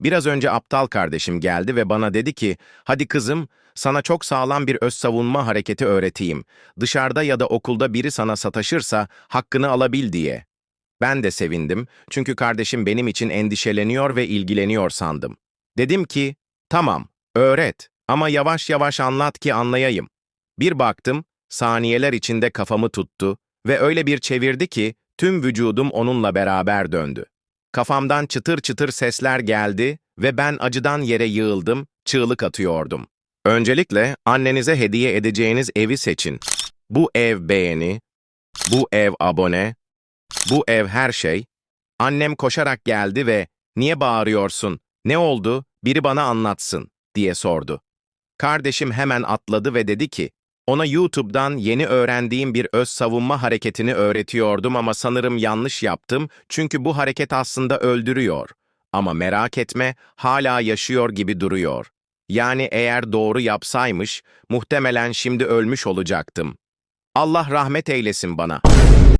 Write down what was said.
Biraz önce aptal kardeşim geldi ve bana dedi ki, hadi kızım, sana çok sağlam bir öz savunma hareketi öğreteyim. Dışarıda ya da okulda biri sana sataşırsa hakkını alabil diye. Ben de sevindim çünkü kardeşim benim için endişeleniyor ve ilgileniyor sandım. Dedim ki, tamam, öğret ama yavaş yavaş anlat ki anlayayım. Bir baktım, saniyeler içinde kafamı tuttu ve öyle bir çevirdi ki tüm vücudum onunla beraber döndü. Kafamdan çıtır çıtır sesler geldi ve ben acıdan yere yığıldım, çığlık atıyordum. Öncelikle annenize hediye edeceğiniz evi seçin. Bu ev beğeni, bu ev abone, bu ev her şey. Annem koşarak geldi ve "Niye bağırıyorsun? Ne oldu? Biri bana anlatsın." diye sordu. Kardeşim hemen atladı ve dedi ki, ona YouTube'dan yeni öğrendiğim bir öz savunma hareketini öğretiyordum ama sanırım yanlış yaptım çünkü bu hareket aslında öldürüyor. Ama merak etme, hala yaşıyor gibi duruyor. Yani eğer doğru yapsaymış, muhtemelen şimdi ölmüş olacaktım. Allah rahmet eylesin bana.